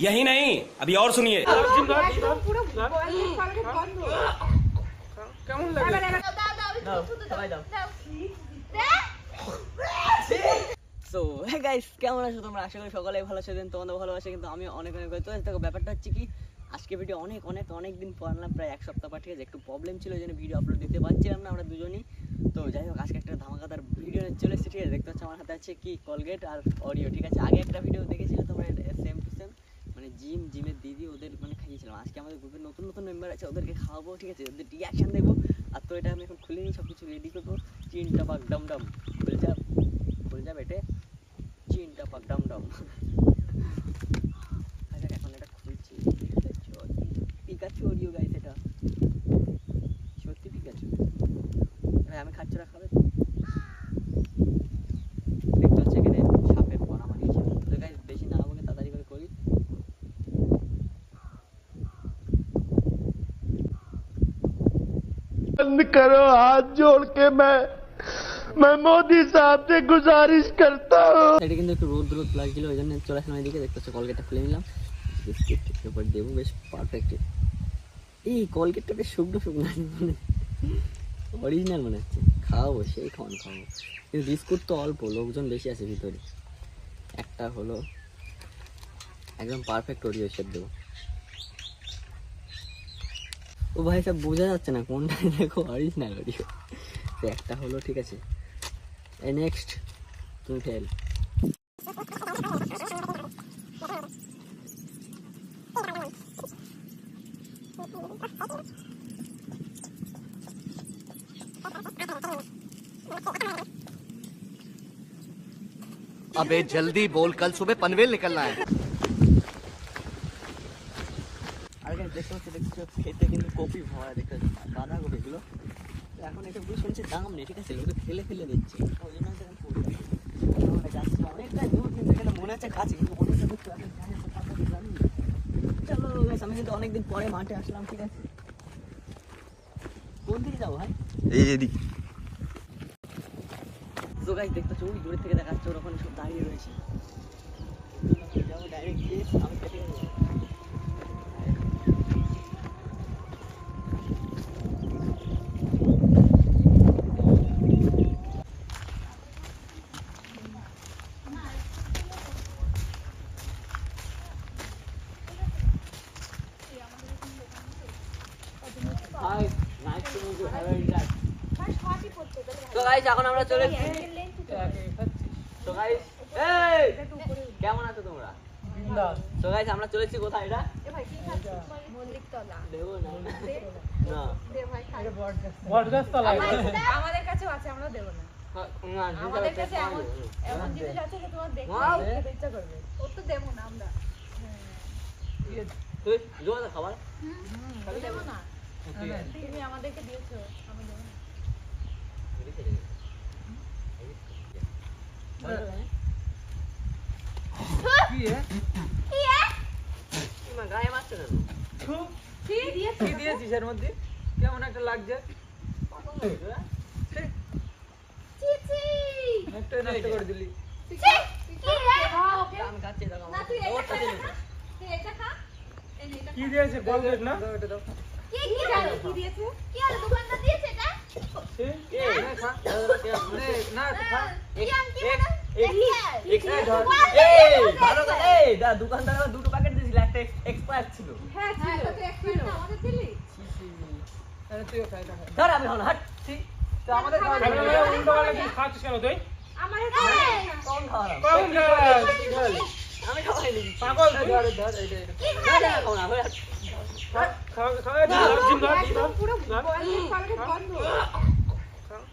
यही नहीं अभी और सुनिए একদম পুরো বয়েল কলগেট বন্ধ কেমন লাগে দাও দাও দাও আমি দাও, শুধু সবাই দাও। দাও সো হে গাইস কেমন আছো তোমরা আশা করি সকলেই ভালো আছো দেন তোমাদের ভালো আছে কিন্তু আমি অনেক অনেক হয়তো দেখো ব্যাপারটা হচ্ছে কি আজকে ভিডিও অনেক অনেক অনেক দিন পর আনলাম, প্রায় এক সপ্তাহ আছে? একটু প্রবলেম ছিল ওই জন্য ভিডিও আপলোড দিতে পারছিলাম না আমরা দুজনই। তো যাই হোক, আজকে একটা ধামাকাদার ভিডিও চলে এসেছে, ঠিক আছে? দেখতে পাচ্ছ আমার হাতে আছে কি? কলগেট আর অডিও ঠিক আছে? আগে একটা ভিডিও দেখেছিলে তোমরা সেম টু সেম মানে জিম, জিমের দিদি ওদের মানে খাইয়েছিলাম। আজকে আমাদের গ্রুপের নতুন নতুন মেম্বার আছে, ওদেরকে খাওয়াবো, ঠিক আছে? ওদের রিয়াকশন দেবো আর তো এটা আমি এখন খুলে নিই সব কিছু রেডি করব। চিন টাপাক ডম ডম। খুলে যা খুলে যা বেটে চিন টাপাক ডম ডম। পিকাচু অডিও গাইস এটা সত্যি পিকাচু এবার আমি খাচ্ছি ওরা খাবে তো? দেখতে হচ্ছে এখানে সাপের পনা মানিয়েছে তো গাইস বেশি না আমাকে তাড়াতাড়ি করে করি बंद करो हाथ जोड़ के मैं मैं मोदी साहब से गुजारिश करता हूँ এটা কিন্তু একটু রোদ রোদ লাগছিল ওই জন্য চলে আসলাম এদিকে দেখতে হচ্ছে কলগেটটা খুলে নিলাম বিস্কিট এরপর দেবো বেশ পারফেক্ট এই কলগেটটা বেশ শুকনো শুকনো মানে অরিজিনাল মনে হচ্ছে। খাওয়াবো, সেই খাওয়ান, খাওয়াবো। কিন্তু বিস্কুট তো অল্প, লোকজন বেশি আছে ভিতরে। একটা হলো একদম পারফেক্ট অরিও শেপ দেবো। ও ভাই সব বোঝা যাচ্ছে না কোনটা দেখো অরিজিনাল অরিও তো একটা হলো, ঠিক আছে। নেক্সট তুমি ফেল अबे जल्दी बोल कल सुबह पनवेल निकलना है আর guys, দেখতে পাচ্ছি দেখতে পাচ্ছি খেতে কিন্তু কপি ভরা দেখতে পাচ্ছি বাঁধাকপি এগুলো তো এখন এটা বুঝে শুনছি দাম নেই ঠিক আছে লোকে ফেলে ফেলে দিচ্ছে ওই জন্য আমি তখন পড়ে যাচ্ছি। আমরা যাচ্ছি অনেকটা দূর কিন্তু এখানে মনে হচ্ছে কাছে কিন্তু অনেকটা দূর তো আমি জানি না, কোথাও তো জানি না। চলো guys, আমি কিন্তু অনেকদিন পরে মাঠে আসলাম ঠিক আছে কোন দিকে যাবো ভাই এই এদিক তো গাইস দেখতে পাচ্ছ ওই দূরের থেকে দেখা যাচ্ছে ওরা ওখানে সব দাঁড়িয়ে রয়েছে। তো এখন আমরা চলে তো গাইস এই কেমন আছো তোমরা? তো গাইস আমরা চলেছি কোথায় এটা? এ ভাই কি খাচ্ছিস? মল্লিক তলা দেবো না। না। দে ভাই খাই। বটগাছ। তলায় আমাদের কাছেও আছে আমরা দেব না। না আমাদের কাছে এমন এমন জিনিস আছে যে তোমার দেখে Wow. ইচ্ছা করবে। ও তো দেব না আমরা। তুই জোড়া খাবার। আমি না। তুমি আমাদেরকে দিয়েছ আমি দেব না গায়ে মারছো কেন কি দিয়েছ কি দিয়েছিস এর মধ্যে কেমন একটা লাগছে একটা নষ্ট করে দিলি কি। দিয়েছে? কলগেট না? কি দিয়েছে? আর দোকানদার দুটো প্যাকেট দিয়েছিল, একটা এক্সপায়ার ছিল। হ্যাঁ হয়ে পুরো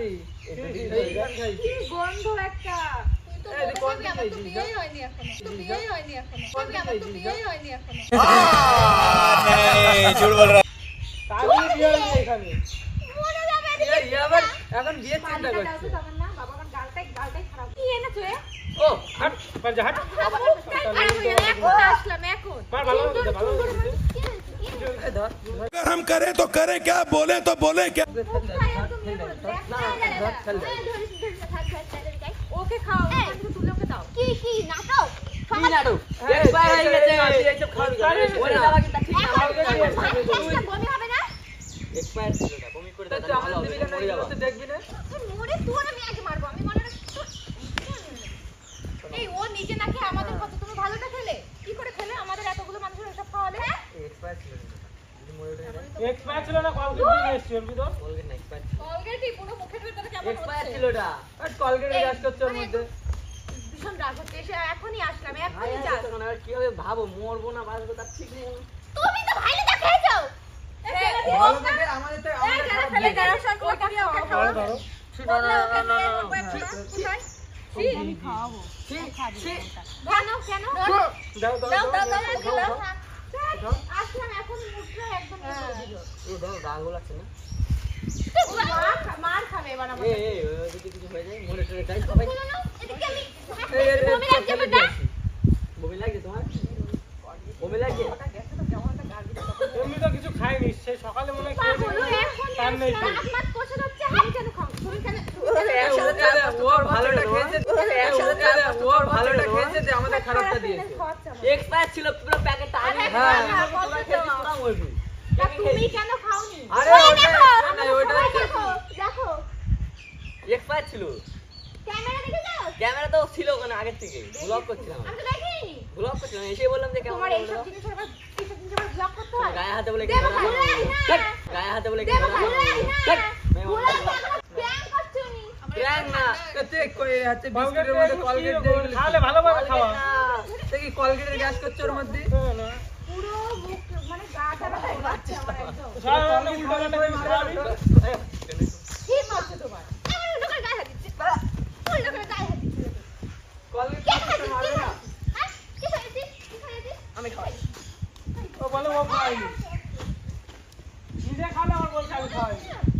মরে যাবি এই গান খাই। কি গন্ধ একটা তুই তো এই, তুই বলেছিলি, কলগেট আমার তো খাইছিস, বিয়েই হয়নি এখনো তো বিয়েই হয়নি এখনো কলগেট আমার তো খাইছিস, বিয়েই হয়নি এখনো তাহলে বিয়ে হয়েছে এখানে মরে যাবে এই, এই আবার এখন বিয়ে চিন্তা পানিটা দাও করছে তো তখন না বাবা আমার গালটাই গালটাই খারাপ কি এনেছো এ ও হাট পাঞ্জা হাট বাবা মুখটাই খারাপ হয়ে গেল এখন আসলাম এখন মার ভালো করে দে, ভালো করে দে। কি হয়েছে? কি হয়েছে? এই ধর, ধর, अगर हम करें तो करें क्या बोले तो बोले क्या ধর, ধর, ধর, ধর, ধর। ওকে খাও ওখান ওকে দাও কি কি নাটক কি নাটক? Expire হয়ে গেছে। এইসব? ওরে ঠিক না। বমি হবে না Expire ছিল না, বমি করে তা দাও, তুই ভালো আমার হবে, দিবি কেন? মরে তো দেখবি না? মরে তোর আমি আগে মারবো আমি মনে এই ও নিজে নাকি আমাদের কত তুমি ভালোটা খেলে কি করে খেলে আমাদের এতগুলো মানুষের এসব খাওয়ালে ছিল না। যায়, এক্সপায়ার ছিল না কলগেট দিয়ে এসছি ওর ভিতর Colgate না, expire ছিল। পুরো মুখের ভিতরে কেমন Expire ছিল ওটা। হাট, কলগেটের গ্যাস কাচ্চার মানে মধ্যে। ভীষণ রাগ হচ্ছে এসে এখনই আসলাম এখনই আর যাস। তখন আবার কীভাবে ভাবো, মরবো না বাঁচবো তার ঠিক নেই। তুমি তো ভাইলেটা খেয়ে যাও আমাদের তো আমাদের ফেলে দিয়ে সব ওকে খাও। না, না, না, না, না। আমি খাওয়াবো। কেন কেন? দাও, দাও, দাও দাও দাও দাও, দাও, দাও দাও। আসলাম এখন মুখটা একদম করে দিল। দাও, রাগও লাগছে না? মার খাবে এবার আমার এই, এই, ওই কিছু হয়ে যায়, মরে টরে যায়, সবাই- এদিকে আমি বমি লাগছে ফেলে বেটা বমি লাগছে তোমার? বমি লাগছে? এমনি তো কিছু খাইনি সেই সকালে মনে হয় খেয়েছে তার নেই মাত কষে ধরছে, আমি কেন খাও? তুমি কেন- তুমি ওর ভালোটা খেয়েছে ওর ভালোটা খেয়েছে যে আমাদের খারাপটা দিয়েছে খাওয়াচ্ছে ছিল পুরো প্যাকেটটা আমি হ্যাঁ। হ্যাঁ, তোরা বলছো তুমি কেন খাওনি? আরে, ওটা- দেখো, দেখো, দেখো। ছিল। ক্যামেরা দেখেছ? ক্যামেরা তো ছিল ওখানে আগের থেকে। ব্লগ করছিলাম। আমি তো দেখিনি। ব্লগ করছিলাম এসে বললাম যে কেমন তোমার এইসব জিনিসের আবার- এইসব জিনিসের আবার vlog করতে হয়? গায়ে হাতে বলে। ধ্যাৎ, গায়ে হাতে বলে দেবো ভালো ভুলে খাওয়া। কলগেটের গ্যাস করছে ওর মধ্যে পুরো মুখ মানে গাটা ব্যথা করছে আমার একদম। সারা রান্না উল্টো পাল্টা জিনিস খাওয়াবি কি করছ তোমার? আমার উল্টো করে গায়ে হাত দিচ্ছে। উল্টো করে গায়ে হাত দিচ্ছে। কলগেট কে করতে খাইছিস? মারবে কে না খাইছিস? হ্যাঁ? কি খাইছিস? কি খাইছিস? আমি খাওয়াই ও বলে ও খায়নি নিজে খাওয়ালে আমার বলছে আমি খাওয়াই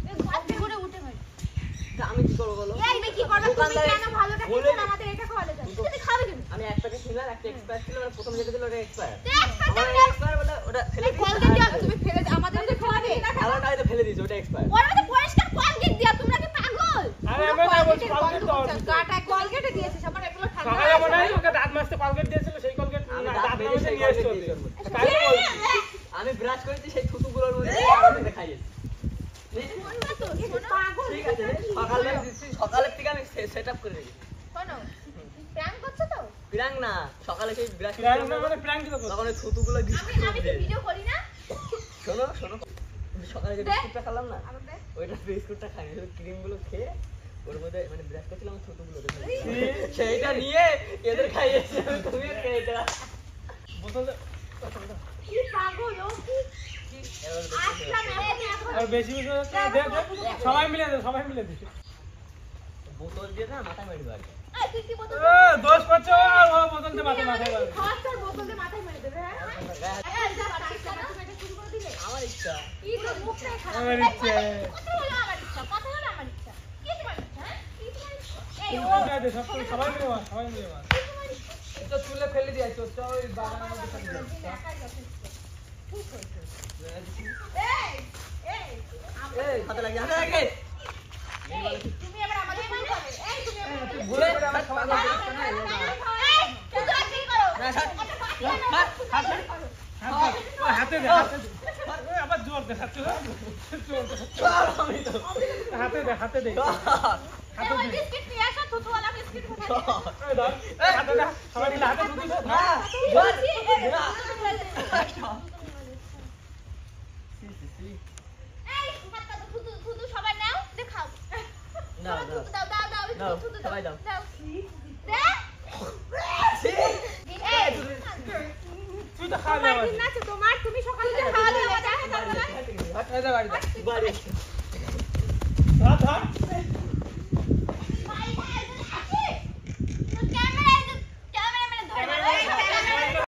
এই ঘাটে করে উঠে ভাই। তা আমি কি করব বলো এই মেয়ে কি করবে? তুমি দোকানদারে কেন ভালোটা বলে খেয়েছো না? দিই। আমাদের এটা খাওয়ালে কেন? তুমি খাবে কেন? আমি এক প্যাকেট ছিল মানে প্রথম যেটা দিল ওটা এক্সপায়ার আমার এক্সপায়ার বলে ওটা ফেলে এই দিই কলগেট দেওয়া- তুমি ফেলে আমাদের তো খাওয়াবে। আলাদা হয়তো ফেলে দিয়েছি ওটা এক্সপায়ার ওর মধ্যে পরিষ্কার কলগেট দেওয়া, তোমরা কি পাগল? আরে আমি না বলছি কলগেট গন্ধ দেওয়া করছে। দিয়েছিস, আমার এগুলো ঠান্ডা সকালে মনে হয় ওকে দাঁত মাজতে কলগেট দিয়েছিল সেই কলগেট না, দাঁত মাজতে নিয়ে আমি ব্রাশ করেছি সেই থুতুগুলোর মধ্যে আমি খাইয়েছি শুনবে তো, শোনো। পাগল ঠিক আছে সকালে সকালের থেকে আমি সেট আপ করে রেখেছি। শোনো, তো? না সকালে সেই ব্রাশ প্র্যাঙ্ক না মানে প্র্যাঙ্ক তো তখন ওই থুতুগুলো আমি আমি কি ভিডিও করি না। শোনো শোনো। সকালে যে বিস্কুটটা খেলাম না ওইটা বিস্কুটটা খাইনি শুধু ক্রিমগুলো খেয়ে ওর মধ্যে মানে ব্রাশ করছিলাম থুতুগুলো সেইটা নিয়ে এদের খাইয়েছি আমি তুমিও বোতল কি পাগল ও কি? আর বেশি বেশি দে, দে। সবাই মিলে দে সবাই মিলে দে। বোতল দিয়ে না মাথা মেরে দোষ আমার ইচ্ছা। খারাপ। আমার ইচ্ছে। হ্যাঁ? সবাই মিলে মার সবাই মিলে মার? তো চুলে ফেলে দিয়েছে ওই বাগানের মধ্যে ফেলে এই, এই হাতে লাগে হাতে লাগে আবার জোর দেখাচ্ছ জোর দেখাচ্ছ হাতে দে হাতে দে। দাও দাও দাও দাও দাও দাও। দাও। দাও তো খাওয়া তোমার দাওয়া আছে। তোমার তুমি সকালে যে খাওয়া দাওয়া যায় তারপরে হাট হয়ে যা বাড়িতে। বাড়ি। ধর ধর।